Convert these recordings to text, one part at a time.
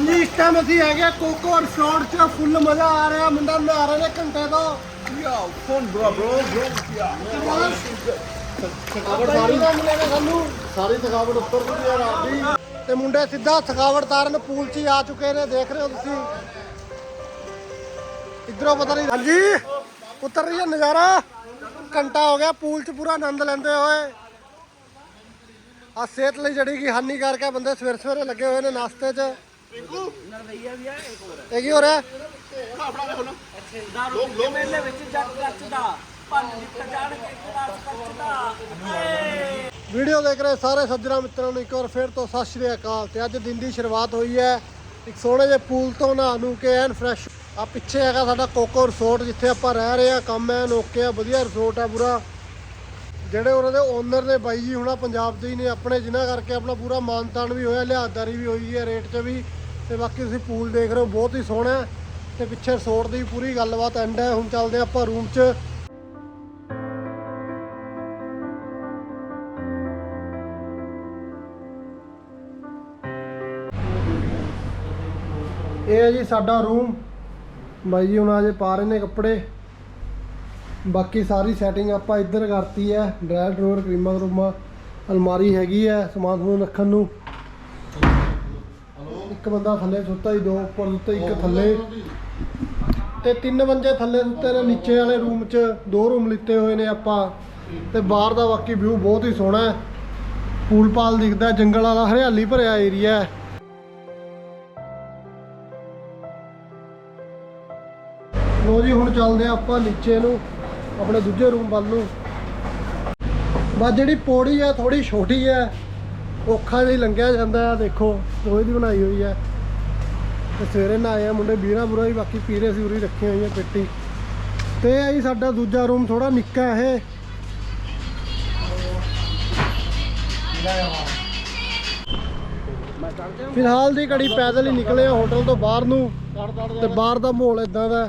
ਹਾਂਜੀ ਇਸ ਟਾਈਮ ਅਸੀਂ ਹੈਗੇ ਕੋਕੋ ਰਿਸੋਰਟ 'ਚ ਫੁੱਲ ਮਜ਼ਾ ਆ ਰਿਹਾ ਮੁੰਡਾ ਨਹਾ ਰਹੇ ਨੇ ਘੰਟੇ ਤੋਂ Yo, fun, bro, bro, bro. Yeah. ਥਕਾਵਟ ਸਾਰੀ ਮਿਲੇਗਾ ਸਾਨੂੰ। ਸਾਰੀ ਥਕਾਵਟ ਉੱਤਰ ਚੁੱਕੀ ਹੈ ਰਾਤ ਦੀ ਤੇ ਮੁੰਡੇ ਸਿੱਧਾ ਥਕਾਵਟ ਤਾਰਨ ਪੂਲ 'ਚ ਹੀ ਆ ਚੁੱਕੇ ਨੇ ਦੇਖ ਰਹੇ ਹੋ ਤੁਸੀਂ? ਇਧਰੋਂ ਪਤਾ ਨਹੀਂ ਹਾਂਜੀ ਉਤਰ ਰਹੀ ਹੈ ਨਜ਼ਾਰਾ। ਘੰਟਾ ਹੋ ਗਿਆ ਪੂਲ 'ਚ ਪੂਰਾ ਆਨੰਦ ਲੈਂਦੇ ਹੋਏ। ਆ ਸਿਹਤ ਲਈ ਜਿਹੜੀ ਕਿ ਹਾਨੀਕਾਰਕ ਹੈ ਬੰਦੇ ਸਵੇਰੇ ਸਵੇਰੇ ਲੱਗੇ ਹੋਏ ਨੇ ਨਾਸ਼ਤੇ 'ਚ। ਇਹ ਕੀ ਹੋ ਰਿਹਾ? ਦਾਰੂ ਮੇਲੇ ਵਿੱਚ ਜੱਟ ਕੱਚਦਾ ਪੰਜ ਲਿੱਟ ਜਾਣ ਕੇ ਗਲਾਸ ਕੱਚਦਾ ਵੀਡੀਓ ਦੇਖ ਰਹੇ ਸਾਰੇ ਸੱਜਣਾ ਮਿੱਤਰਾਂ ਨੂੰ ਇੱਕ ਵਾਰ ਫੇਰ ਤੋਂ ਸਤਿ ਸ਼੍ਰੀ ਅਕਾਲ ਤੇ ਅੱਜ ਦਿਨ ਦੀ ਸ਼ੁਰੂਆਤ ਹੋਈ ਹੈ ਇੱਕ ਸੋਹਣੇ ਜਿਹੇ ਪੂਲ ਤੋਂ ਨਹਾ ਨੂੰ ਕੇ ਐਨ ਫਰੈਸ਼ ਆ ਪਿੱਛੇ ਹੈਗਾ ਸਾਡਾ ਕੋਕੋ ਰਿਸੋਰਟ ਜਿੱਥੇ ਆਪਾਂ ਰਹਿ ਰਹੇ ਆ ਕੰਮ ਐਨ ਓਕੇ ਆ ਵਧੀਆ ਰਿਸੋਰਟ ਆ ਪੂਰਾ। ਜਿਹੜੇ ਉਹਨਾਂ ਦੇ ਓਨਰ ਨੇ ਬਾਈ ਜੀ ਹੁਣਾ ਪੰਜਾਬ ਦੇ ਹੀ ਨੇ, ਆਪਣੇ ਜਿਨ੍ਹਾਂ ਕਰਕੇ ਆਪਣਾ ਪੂਰਾ ਮਾਨਤਾਨ ਵੀ ਹੋਇਆ ਲਿਹਾਜ਼ਦਾਰੀ ਵੀ ਹੋਈ ਹੈ ਰੇਟ 'ਚ ਵੀ। ਤੇ ਬਾਕੀ ਤੁਸੀਂ ਪੂਲ ਦੇਖ ਰਹੇ ਹੋ, ਬਹੁਤ ਹੀ ਸੋਹਣਾ ਹੈ ਤੇ ਪਿੱਛੇ ਰਿਸੋਰਟ ਦੀ ਪੂਰੀ ਗੱਲਬਾਤ ਐਂਡ ਹੈ, ਹੁਣ ਚੱਲਦੇ ਹਾਂ ਆਪਾਂ ਰੂਮ 'ਚ। ਇਹ ਹੈ ਜੀ ਸਾਡਾ ਰੂਮ ਬਾਈ ਜੀ ਹੁਣ ਅਜੇ ਪਾ ਰਹੇ ਨੇ ਕੱਪੜੇ। ਬਾਕੀ ਸਾਰੀ ਸੈਟਿੰਗ ਆਪਾਂ ਇੱਧਰ ਕਰਤੀ ਹੈ ਡਰਾਇਰ ਡਰੋਰ ਕਰੀਮਾਂ ਕਰੂਮਾਂ ਅਲਮਾਰੀ ਹੈਗੀ ਹੈ, ਸਮਾਨ ਸਮੂਨ ਰੱਖਣ ਨੂੰ। ਇੱਕ ਬੰਦਾ ਥੱਲੇ ਸੁੱਤਾ ਹੀ ਦੋ ਉੱਪਰ ਸੁੱਤੇ ਇੱਕ ਥੱਲੇ। ਤੇ ਤਿੰਨ ਬੰਦੇ ਥੱਲੇ ਸੁੱਤੇ ਨੇ ਨੀਚੇ ਵਾਲੇ ਰੂਮ 'ਚ ਦੋ ਰੂਮ ਲਿੱਤੇ ਹੋਏ ਨੇ ਆਪਾਂ। ਤੇ ਬਾਹਰ ਦਾ ਬਾਕੀ ਵਿਊ ਬਹੁਤ ਹੀ ਸੋਹਣਾ ਹੈ। ਪੂਲ ਪਾਲ ਦਿਖਦਾ ਜੰਗਲ ਵਾਲਾ ਹਰਿਆਲੀ ਭਰਿਆ ਏਰੀਆ ਹੈ। ਲੋ ਜੀ ਹੁਣ ਚੱਲਦੇ ਆ ਆਪਾਂ ਨੀਚੇ ਨੂੰ ਆਪਣੇ ਦੂਜੇ ਰੂਮ ਵੱਲ ਨੂੰ। ਬਸ ਜਿਹੜੀ ਪੌੜੀ ਆ ਥੋੜੀ ਛੋਟੀ ਹੈ। ਔਖਾ ਜਿਹਾ ਲੰਘਿਆ ਜਾਂਦਾ ਹੈ ਦੇਖੋ ਲੋਹੇ ਦੀ ਬਣਾਈ ਹੋਈ ਹੈ ਤੇ ਸਵੇਰੇ ਨਹਾਏ ਆ ਮੁੰਡੇ ਵੀਰਾਂ ਬੁਰਾ ਹੀ ਬਾਕੀ ਪੀਰੇ ਸੀ ਉਰੀ ਰੱਖੀਆਂ ਹੋਈਆਂ ਪੇਟੀ। ਤੇ ਇਹ ਜੀ ਸਾਡਾ ਦੂਜਾ ਰੂਮ ਥੋੜਾ ਨਿੱਕਾ ਇਹ ਫਿਲਹਾਲ ਦੀ ਘੜੀ ਪੈਦਲ ਹੀ ਨਿਕਲੇ ਆ ਹੋਟਲ ਤੋਂ ਬਾਹਰ ਨੂੰ। ਤੇ ਬਾਹਰ ਦਾ ਮਾਹੌਲ ਇਦਾਂ ਦਾ.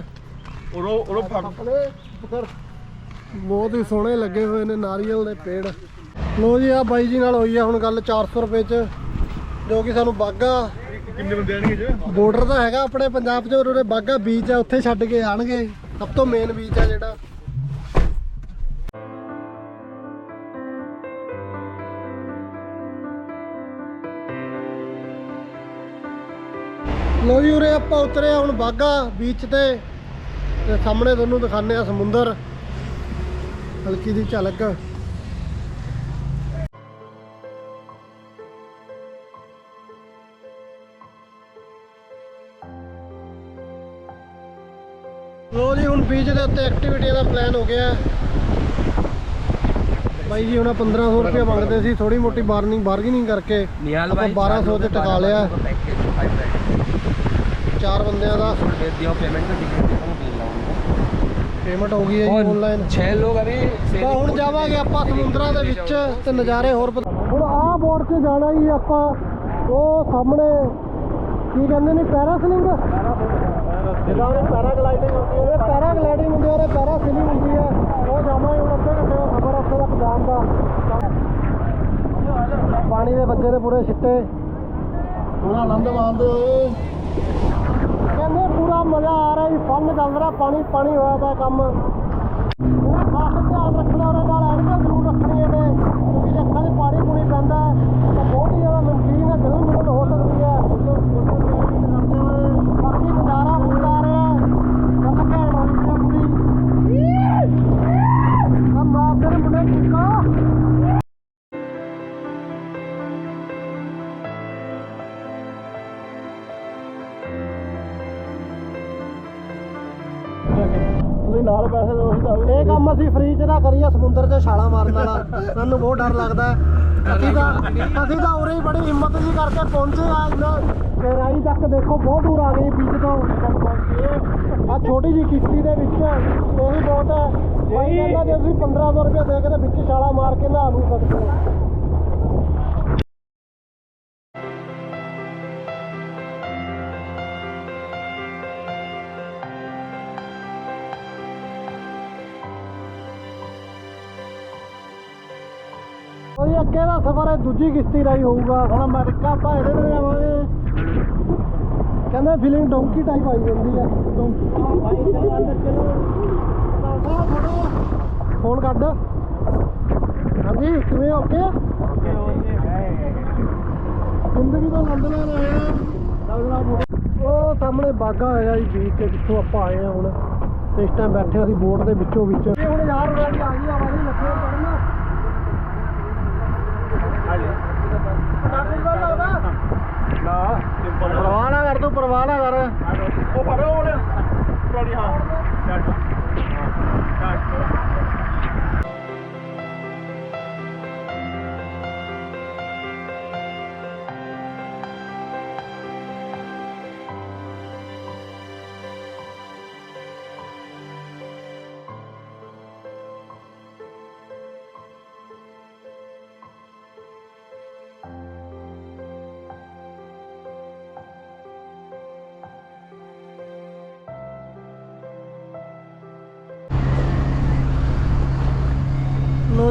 ਆਪਣੇ ਪੁੱਤਰ ਬਹੁਤ ਹੀ ਸੋਹਣੇ ਲੱਗੇ ਹੋਏ ਨੇ ਨਾਰੀਅਲ ਦੇ ਪੇੜ। ਲੋ ਜੀ ਆ ਬਾਈ ਜੀ ਨਾਲ ਹੋਈ ਆ ਹੁਣ ਗੱਲ 400 ਰੁਪਏ ਚ ਜੋ ਕਿ ਸਾਨੂੰ ਬਾਗਾ ਕਿੰਨੇ ਬੰਦੇ ਆਣਗੇ ਜੀ? ਬਾਰਡਰ ਤਾਂ ਹੈਗਾ ਆਪਣੇ ਪੰਜਾਬ 'ਚ ਉਹਦੇ ਬਾਗਾ ਬੀਚ ਆ ਉੱਥੇ ਛੱਡ ਕੇ ਆਣਗੇ ਸਭ ਤੋਂ ਮੇਨ ਬੀਚ ਆ ਜਿਹੜਾ। ਲੋ ਜੀ ਉਰੇ ਆਪਾਂ ਉਤਰੇ ਹੁਣ ਬਾਗਾ ਬੀਚ ਤੇ ਤੇ ਸਾਹਮਣੇ ਤੁਹਾਨੂੰ ਦਿਖਾਣੇ ਆ ਸਮੁੰਦਰ ਹਲਕੀ ਦੀ ਝਲਕ। ਬੀਚ ਦੇ ਉੱਤੇ ਐਕਟੀਵਿਟੀਆਂ ਦਾ ਪਲਾਨ ਹੋ ਗਿਆ। ਬਾਈ ਜੀ ਉਹਨਾਂ 1500 ਰੁਪਏ ਮੰਗਦੇ ਸੀ ਥੋੜੀ ਮੋਟੀ ਬਾਰਨਿੰਗ ਬਾਰਗੇਨਿੰਗ ਕਰਕੇ ਆਪਾਂ 1200 ਤੇ ਟਿਕਾ ਲਿਆ। ਚਾਰ ਬੰਦਿਆਂ ਦਾ। ਪੇਮੈਂਟ ਹੋ। ਗਈ ਹੈ ਆਨਲਾਈਨ 6 ਲੋਕ ਅਭੀ ਤਾਂ ਹੁਣ ਜਾਵਾਂਗੇ ਆਪਾਂ ਸਮੁੰਦਰਾਂ ਦੇ ਵਿੱਚ ਤੇ ਨਜ਼ਾਰੇ ਹੋਰ ਹੁਣ ਆਹ ਬੋਰਡ ਤੇ ਜਾਣਾ ਹੀ ਆਪਾਂ ਉਹ ਸਾਹਮਣੇ ਕੀ ਕਹਿੰਦੇ ਨੇ ਪੈਰਾਸਲਿੰਗ? ਜਿੱਦਾਂ ਉਹ ਪੈਰਾਗਲਾਈਡਿੰਗ ਹੁੰਦੀ ਹੈ। ਇਹ ਪੈਰਾਗਲਾਈਡਿੰਗ ਹੁੰਦੀ ਹੈ ਔਰ ਪੈਰਾਸਿਲਿੰਗ ਹੁੰਦੀ ਹੈ। ਉਹ ਜਾਵਾਂਗੇ ਹੁਣ ਅੱਧੇ ਘੰਟੇ ਦਾ ਸਫ਼ਰ ਉੱਥੇ ਤੱਕ ਜਾਣ ਦਾ ਪਾਣੀ ਦੇ ਵੱਜੇ ਦੇ ਪੂਰੇ ਛਿੱਟੇ। ਪੂਰਾ ਆਨੰਦ ਮਾਣਦੇ ਹੋਏ ਕਹਿੰਦੇ ਪੂਰਾ ਮਜ਼ਾ ਆ ਰਿਹਾ ਜੀ ਫਨ ਚੱਲ ਰਿਹਾ ਪਾਣੀ ਪਾਣੀ ਹੋਇਆ ਪਿਆ ਕੰਮ। ਪੂਰਾ ਖਾਸ ਧਿਆਨ ਰੱਖਣਾ ਉਹਨਾਂ ਨਾਲ ਐਨਕਾਂ ਜ਼ਰੂਰ ਰੱਖਣੀਆਂ ਨੇ ਕਿਉਂਕਿ ਜੇ ਅੱਖਾਂ 'ਚ ਪਾਣੀ ਪੂਣੀ ਪੈਂਦਾ ਤਾਂ ਬਹੁਤ ਹੀ ਜ਼ਿਆਦਾ ਨਮਕੀਨ ਹੈ ਜਲਨ ਜਲਨ ਹੋ ਸਕਦੀ ਹੈ ਬਾਕੀ ਨਜ਼ਾਰਾ ਪੂਰਾ ਆ ਰਿਹਾ ਹੈ ਗੱਲ ਘੈਂਟ ਹੋਈ ਪੂਰੀ ਆ ਮਾਰ ਤੇਰੇ ਮੁੰਡੇ ਕਿੱਕਾ ਤੁਸੀਂ ਨਾਲ ਪੈਸੇ ਦੋ ਅਸੀਂ ਇਹ ਕੰਮ ਅਸੀਂ ਫ੍ਰੀ ਚ ਨਾ ਕਰੀਏ, ਸਮੁੰਦਰ 'ਚ ਛਾਲਾ ਮਾਰਨ ਵਾਲਾ। ਸਾਨੂੰ ਬਹੁਤ ਡਰ ਲੱਗਦਾ ਹੈ। ਅਸੀਂ ਤਾਂ ਅਸੀਂ ਤਾਂ ਉਰੇ ਹੀ ਬੜੀ ਹਿੰਮਤ ਜੀ ਕਰਕੇ ਪਹੁੰਚੇ ਆ ਇੰਨਾ। ਗਹਿਰਾਈ ਤੱਕ ਦੇਖੋ, ਬਹੁਤ ਦੂਰ ਆ ਗਏ ਬੀਚ ਤੋਂ। ਆ ਛੋਟੀ ਜੀ ਕਿਸ਼ਤੀ ਦੇ ਵਿੱਚ। ਇਹੀ ਬਹੁਤ ਹੈ। ਭਾਈ ਕਹਿੰਦਾ ਜੇ ਤੁਸੀਂ 1500 ਰੁਪਏ ਦੇ ਕੇ ਤੇ ਵਿੱਚ ਛਾਲਾ ਮਾਰ ਕੇ ਨਹਾ ਨੂੰ ਸਕਦੇ ਹੋ ਅੱਗੇ ਦਾ ਸਫ਼ਰ ਹੈ, ਦੂਜੀ ਕਿਸ਼ਤੀ ਰਾਹੀਂ ਹੋਊਗਾ। ਹੁਣ ਅਮਰੀਕਾ ਆਪਾਂ ਇਹਦੇ ਤੇ ਜਾਵਾਂਗੇ। ਕਹਿੰਦੇ ਫੀਲਿੰਗ ਡੋਂਕੀ ਟਾਈਪ ਆਈ ਜਾਂਦੀ ਹੈ। ਫੋਨ ਕੱਢ। ਹਾਂਜੀ, ਕਿਵੇਂ ਓਕੇ? ਜ਼ਿੰਦਗੀ ਦਾ ਆਨੰਦ ਲੈ ਰਹੇ ਉਹ ਸਾਹਮਣੇ ਬਾਗਾ ਹੈਗਾ ਜੀ, ਬੀਚ ਤੇ ਜਿੱਥੋਂ ਆਪਾਂ ਆਏ ਆ ਹੁਣ। ਇਸ ਟਾਈਮ ਬੈਠੇ ਅਸੀਂ ਬੋਟ ਦੇ ਵਿੱਚੋਂ ਵਿੱਚ ਇਹ ਹੁਣ ਯਾਰ ਗਾੜੀ ਆ ਗਈ ਆਵਾਜ਼ ਲੱਗੇ ਚੜਨਾ ਨਾ ਸਿੰਪਲ ਪਰਵਾਹ ਨਾ ਕਰ ਤੂੰ ਪਰਵਾਹ ਨਾ ਕਰ ਉਹ ਫੜੋ ਹੁਣ ਪੁਰਾਣੀ ਹਾਂ ਛੱਡ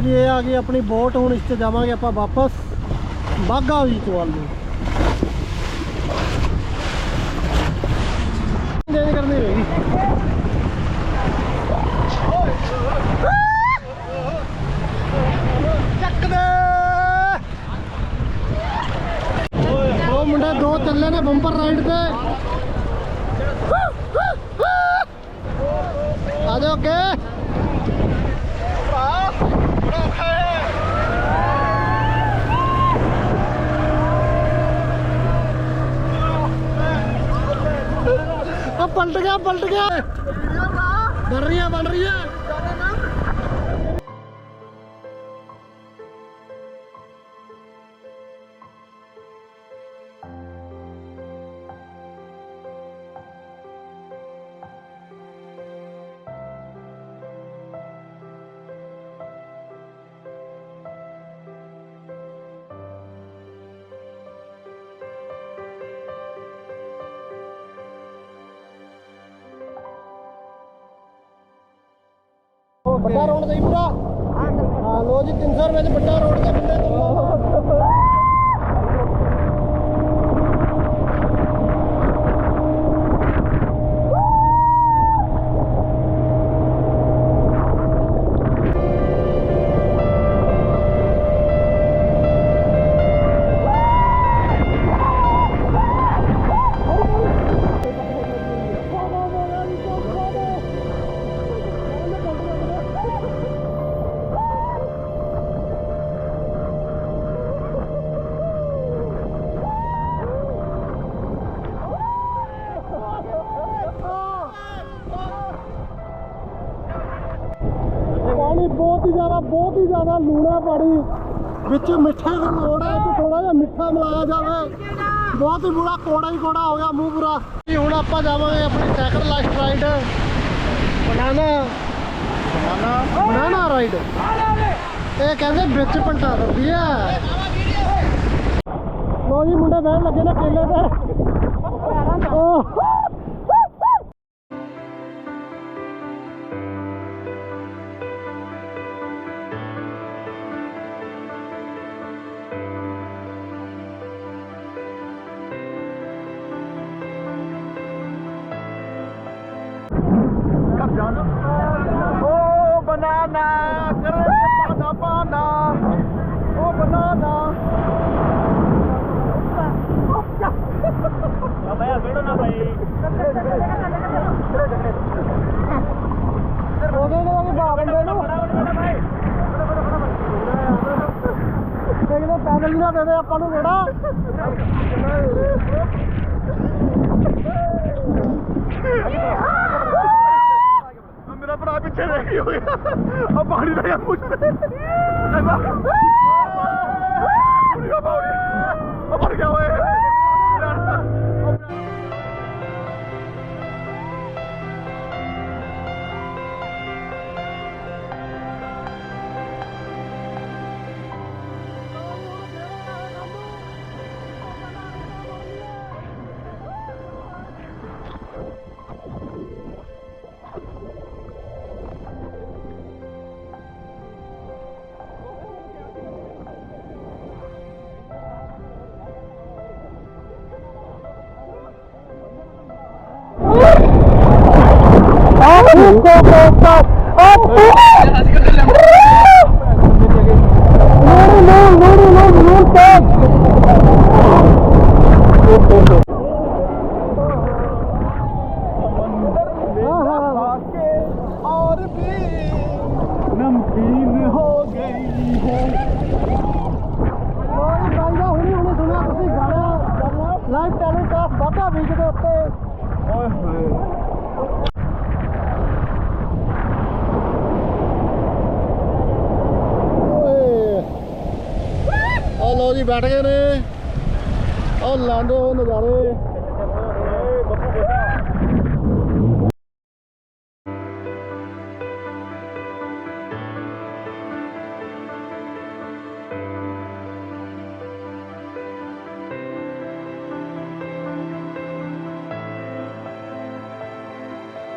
ਲੋ ਜੀ, ਇਹ ਆ ਗਈ ਆਪਣੀ ਬੋਟ, ਹੁਣ ਇਸ ਤੇ ਜਾਵਾਂਗੇ ਆਪਾਂ ਵਾਪਸ। ਬਾਗਾ ਬੀਚ ਵੱਲ ਨੂੰ ਚੇਂਜ ਕਰਨੀ ਹੋਏਗੀ ਚੱਕ ਦੇ ਉਹ ਮੁੰਡੇ ਦੋ ਚੱਲੇ ਨੇ ਬੰਪਰ ਰਾਈਡ ਤੇ ਆ ਜਾਓ ਅੱਗੇ ਆ ਪਲਟ ਗਿਆ ਪਲਟ ਗਿਆ। ਬਣ ਰਹੀ ਹੈ ਬਣ ਰਹੀ ਵੱਡਾ ਰੋਡ ਦਾ ਹੀ ਪੂਰਾ ਹਾਂ ਲੋ ਜੀ 300 ਰੁਪਏ ਚ ਵੱਡਾ ਰੋਡ ਦਾ ਬੰਦੇ ਤੋਂ ਜਾਵੇ। ਬਹੁਤ ਹੀ ਬੁਰਾ ਕੋੜਾ ਹੀ ਕੋੜਾ ਹੋ ਗਿਆ ਮੂੰਹ ਪੂਰਾ। ਜੀ ਹੁਣ ਆਪਾਂ ਜਾਵਾਂਗੇ ਆਪਣੀ cycle life ride banana. Banana. Banana ride ਇਹ ਕਹਿੰਦੇ ਵਿੱਚ ਪੰਟਾ ਦਿੰਦੀ ਆ। ਲੋ ਜੀ ਮੁੰਡੇ ਬਹਿਣ ਲੱਗੇ ਨੇ ਕੇਲੇ ਤੇ। ਓਹ। ਉਹ ਬਨਾਨਾ ਕਰੇ ਪਾਣਾ ਪਾਣਾ ਉਹ ਬਨਾਨਾ। ਭਾਈ ਵੇੜੋ ਨਾ ਭਾਈ। ਉਹਦੇ ਨਾਲ ਬਾਬਨ ਦੇ ਨੂੰ। ਦੇਖਦੇ ਪੈਦਲ ਨਾ ਦੇਵੇ ਆਪਾਂ ਨੂੰ ਰੋੜਾ Yeah! ਮੇਰਾ ਭਰਾ ਪਿੱਛੇ ਰਹਿ ਗਿਆ ਹੋਇਆ। ਆ ਪਾਣੀ ਦਾ ਯਾਰ ਪੁੱਛ ਐਸਾ ਪੂਰੀ ਪਾਉਣੀ ਆ ਮਰ ਗਿਆ ਓਏ। go, go fast. Up, up. No, no, no, no, no, fast. ਆ ਗਏ ਨੇ। ਆ ਲਾਂਦੇ ਹੋਏ ਨਜ਼ਾਰੇ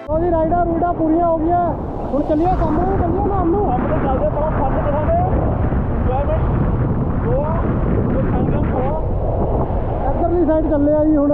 ਉਹ ਰਾਈਡਾਂ ਰੂਡਾਂ ਪੂਰੀਆਂ ਹੋ ਗਈਆਂ। ਹੁਣ ਚੱਲੀਏ ਕੰਮ ਨੂੰ ਚੱਲੀਏ ਨਾਮ ਨੂੰ। ਆਪਣੇ ਚੱਲਦੇ ਬੜਾ ਫਨ ਦਿਖਾਉਂਦੇ ਇੰਜੋਇਮੈਂਟ ਗੋਆ ਕੋਈ ਸੰਗਮ ਗੋਆ ਇੱਧਰਲੀ ਸਾਈਡ ਚੱਲੇ ਆ ਜੀ ਹੁਣ।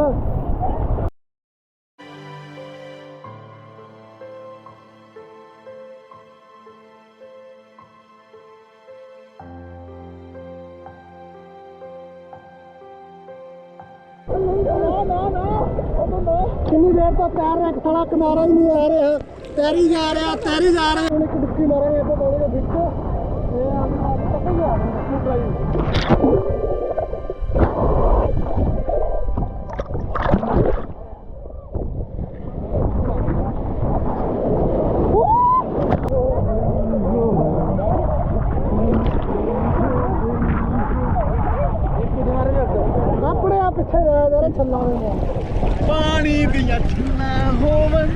ਕਿੰਨੀ ਦੇਰ ਤੋਂ ਤੈਰ ਰਿਹਾ ਇੱਕ ਸਾਲਾ ਕਿਨਾਰਾ ਹੀ ਨਹੀਂ ਆ ਰਿਹਾ। ਤੈਰੀ ਜਾ ਰਿਹਾ, ਤੈਰੀ ਜਾ ਰਿਹਾ। ਹੁਣ ਇੱਕ ਡੁੱਬਕੀ ਮਾਰਾਂਗੇ ਇੱਥੇ ਪਾਣੀ ਦੇ ਵਿੱਚ। ਤੇ ਆ ਤੱਕ ਹੀ ਆ ਰਿਹਾ ਆਪਣੇ ਆ ਪਿੱਛੇ ਜਾ ਜਰਾ ਛੱਲਾ ਦੇ ਪਾਣੀ ਦੀਆਂ ਛੰਨਾ ਹੋਵਨ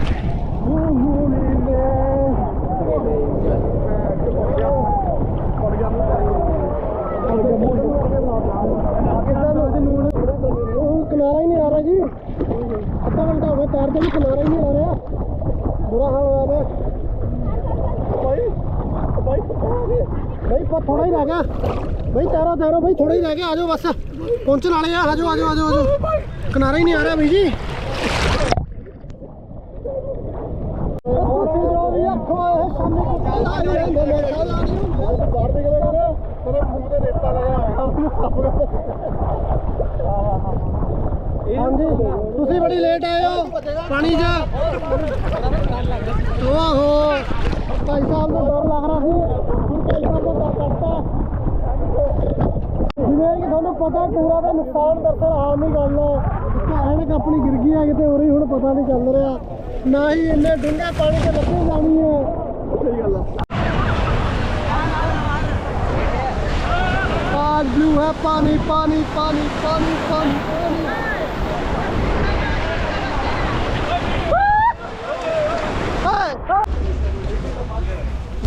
ਉਹ ਕਿਨਾਰਾ ਹੀ ਨਹੀਂ ਆ ਰਿਹਾ ਜੀ ਅੱਧਾ ਘੰਟਾ ਹੋ ਗਿਆ ਤੈਰਦੇ ਵੀ ਕਿਨਾਰਾ ਹੀ ਨਹੀਂ ਆ ਰਿਹਾ ਬੁਰਾ ਹਾਲ ਹੋਇਆ ਵੇ ਭਾਈ ਭਾਈ ਬਈ ਪਰ ਥੋੜਾ ਹੀ ਰਹਿ ਗਿਆ। ਬਈ ਤੈਰੋ ਤੈਰੋ ਬਈ ਥੋੜਾ ਹੀ ਰਹਿ ਗਿਆ। ਆਜੋ ਬਸ। ਪਹੁੰਚਣ ਵਾਲੇ ਆ ਆਜੋ ਆਜੋ ਆਜੋ ਆਜੋ ਕਿਨਾਰਾ ਹੀ ਨਹੀਂ ਆ ਰਿਹਾ ਬਈ ਜੀ ਤੁਸੀਂ ਜੋ ਵੀ ਆਖੋ ਇਹ ਸ਼ਾਮੀ ਕੋ ਕਾਲਾ ਨਹੀਂ ਰਹਿੰਦੇ ਨੇ ਕਾਲਾ ਨਹੀਂ ਹੁੰਦੇ ਬਾਹਰ ਨਿਕਲੇ ਕਰ ਤੇਰੇ ਮੂੰਹ ਤੇ ਰੇਤਾ ਲਗਾ ਹਾਂਜੀ ਥੋੜੀ ਲੇਟ ਆਇਓ ਪਾਣੀ ਜਾ ਓਹੋ ਭਾਈ ਸਾਹਿਬ ਨੂੰ ਡਰ ਲੱਗ ਰਿਹਾ ਸੀ। ਹੁਣ ਭਾਈ ਸਾਹਿਬ ਨੂੰ ਡਰ ਜਿਵੇਂ ਕਿ ਤੁਹਾਨੂੰ ਪਤਾ ਟੂਰਾ ਦਾ ਨੁਕਸਾਨ ਦਰਸਲ ਆਮ ਹੀ ਗੱਲ ਹੈ। ਐਨਕ ਆਪਣੀ ਗਿਰ ਗਈ ਹੈ ਕਿਤੇ ਹੋਰ ਹੁਣ ਪਤਾ ਨਹੀਂ ਚੱਲ ਰਿਹਾ। ਨਾ ਹੀ ਇੰਨੇ ਡੂੰਘੇ ਪਾਣੀ ਤੇ ਲੱਗੇ ਜਾਣੀ ਹੈ। ਸਹੀ ਗੱਲ ਆ। ਪਾਰ ਬਲੂ ਹੈ ਪਾਣੀ ਪਾਣੀ ਪਾਣੀ ਪਾਣੀ ਪਾਣੀ।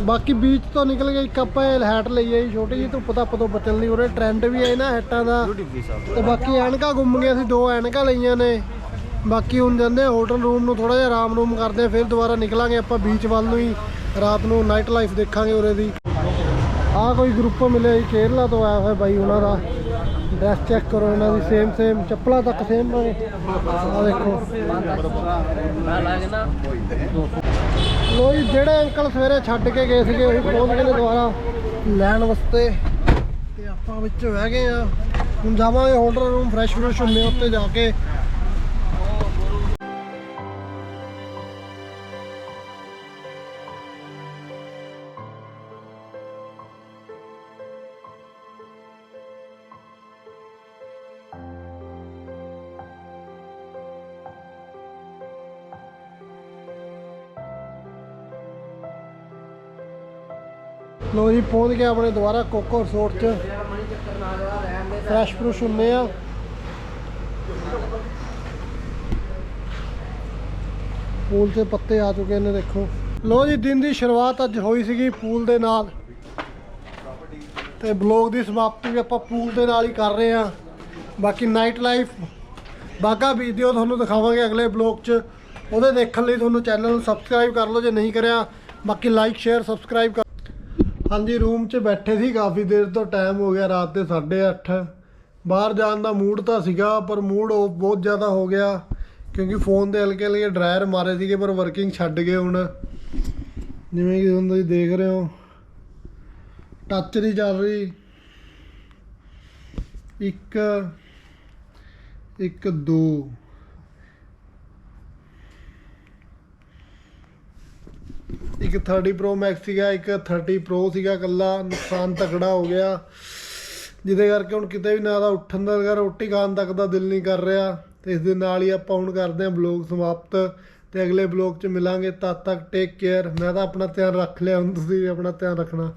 ਬਾਕੀ ਬੀਚ ਤੋਂ ਨਿਕਲ ਕੇ ਇੱਕ ਆਪਾਂ ਇਹ ਹੈਟ ਲਈ ਆਈ ਛੋਟੀ ਜਿਹੀ ਧੁੱਪ ਧੱਪ ਤੋਂ ਬਚਣ ਲਈ ਉਰੇ ਟ੍ਰੈਂਡ ਵੀ ਹੈ ਨਾ ਹੈਟਾਂ ਦਾ। ਤੇ ਬਾਕੀ ਐਨਕਾਂ ਗੁੰਮ ਗਈਆਂ ਸੀ ਦੋ ਐਨਕਾਂ ਲਈਆਂ ਨੇ। ਬਾਕੀ ਹੁਣ ਜਾਂਦੇ ਆ ਹੋਟਲ ਰੂਮ ਨੂੰ ਥੋੜਾ ਜਿਹਾ ਆਰਾਮ ਰੂਮ ਕਰਦੇ ਆ ਫਿਰ ਦੁਬਾਰਾ ਨਿਕਲਾਂਗੇ ਆਪਾਂ ਬੀਚ ਵੱਲ ਨੂੰ ਹੀ। ਰਾਤ ਨੂੰ ਨਾਈਟ ਲਾਈਫ ਦੇਖਾਂਗੇ ਉਰੇ ਦੀ। ਆਹ ਕੋਈ ਗਰੁੱਪ ਮਿਲਿਆ ਜੀ ਕੇਰਲਾ ਤੋਂ ਆਇਆ ਹੋਇਆ ਬਾਈ ਉਹਨਾਂ ਦਾ। ਡਰੈਸ ਚੈੱਕ ਕਰੋ ਇਹਨਾਂ ਦੀ ਸੇਮ ਸੇਮ ਚੱਪਲਾਂ ਤੱਕ ਸੇਮ ਨੇ ਆਹ ਦੇਖੋ। ਲੋ ਜੀ, ਜਿਹੜੇ ਅੰਕਲ ਸਵੇਰੇ ਛੱਡ ਕੇ ਗਏ ਸੀਗੇ, ਉਹੀ ਪਹੁੰਚ ਗਏ ਦੁਬਾਰਾ ਲੈਣ ਵਾਸਤੇ। ਤੇ ਆਪਾਂ ਵਿੱਚ ਬਹਿ ਗਏ ਆ। ਹੁਣ ਜਾਵਾਂਗੇ ਹੋਟਲ ਰੂਮ ਫਰੈਸ਼ ਫਰੈਸ਼ ਹੁੰਦੇ ਉੱਤੇ ਜਾ ਕੇ ਲੋ ਜੀ, ਪਹੁੰਚ ਗਏ ਆਪਣੇ ਦੁਬਾਰਾ ਕੋਕੋ ਰਿਸੋਰਟ 'ਚ। ਫਰੈਸ਼ ਫਰੂਸ਼ ਹੁੰਦੇ ਆ। ਪੂਲ 'ਤੇ ਪੱਤੇ ਆ ਚੁੱਕੇ ਨੇ, ਦੇਖੋ। ਲੋ ਜੀ, ਦਿਨ ਦੀ ਸ਼ੁਰੂਆਤ ਅੱਜ ਹੋਈ ਸੀਗੀ ਪੂਲ ਦੇ ਨਾਲ। ਤੇ ਬਲੌਗ ਦੀ ਸਮਾਪਤੀ ਵੀ ਆਪਾਂ ਪੂਲ ਦੇ ਨਾਲ ਹੀ ਕਰ ਰਹੇ ਆ। ਬਾਕੀ ਨਾਈਟ ਲਾਈਫ ਬਾਗਾ ਵੀਡੀਓ ਤੁਹਾਨੂੰ ਦਿਖਾਵਾਂਗੇ ਅਗਲੇ ਬਲੌਗ 'ਚ। ਉਹਦੇ ਦੇਖਣ ਲਈ ਤੁਹਾਨੂੰ ਚੈਨਲ ਨੂੰ ਸਬਸਕ੍ਰਾਈਬ ਕਰ ਲਓ, ਜੇ ਨਹੀਂ ਕਰਿਆ, ਬਾਕੀ ਲਾਈਕ ਸ਼ੇਅਰ ਸਬਸਕ੍ਰਾਈਬ ਕਰ ਹਾਂਜੀ ਰੂਮ 'ਚ ਬੈਠੇ ਸੀ ਕਾਫੀ ਦੇਰ ਤੋਂ ਟਾਈਮ ਹੋ ਗਿਆ ਰਾਤ ਦੇ 8:30 ਬਾਹਰ ਜਾਣ ਦਾ ਮੂਡ ਤਾਂ ਸੀਗਾ, ਪਰ ਮੂਡ ਉਹ ਬਹੁਤ ਜ਼ਿਆਦਾ ਹੋ ਗਿਆ, ਕਿਉਂਕਿ ਫੋਨ ਦੇ ਹਲਕੇ ਹਲਕੇ ਡਰਾਇਰ ਮਾਰੇ ਸੀਗੇ, ਪਰ ਵਰਕਿੰਗ ਛੱਡ ਗਏ ਹੁਣ। ਜਿਵੇਂ ਕਿ ਹੁਣ ਤੁਸੀਂ ਦੇਖ ਰਹੇ ਹੋ ਟੱਚ ਨਹੀਂ ਚੱਲ ਰਹੀ। ਇੱਕ ਇੱਕ, ਦੋ। ਇੱਕ 30 Pro Max ਸੀਗਾ, ਇੱਕ 30 Pro ਸੀਗਾ ਕੱਲਾ ਨੁਕਸਾਨ ਤਕੜਾ ਹੋ ਗਿਆ। ਜਿਹਦੇ ਕਰਕੇ ਹੁਣ ਕਿਤੇ ਵੀ ਨਾ ਦਾ ਉੱਠਣ ਦਾ ਅਗਰ ਰੋਟੀ ਖਾਣ ਤੱਕ ਦਾ ਦਿਲ ਨਹੀਂ ਕਰ ਰਿਹਾ, ਤੇ ਇਸ ਦੇ ਨਾਲ ਹੀ ਆਪਾਂ ਹੁਣ ਕਰਦੇ ਹਾਂ ਬਲੌਗ ਸਮਾਪਤ, ਤੇ ਅਗਲੇ ਬਲੌਗ 'ਚ ਮਿਲਾਂਗੇ। ਤਦ ਤੱਕ ਟੇਕ ਕੇਅਰ ਮੈਂ ਤਾਂ ਆਪਣਾ ਧਿਆਨ ਰੱਖ ਲਿਆ ਹੁਣ ਤੁਸੀਂ ਆਪਣਾ ਧਿਆਨ ਰੱਖਣਾ।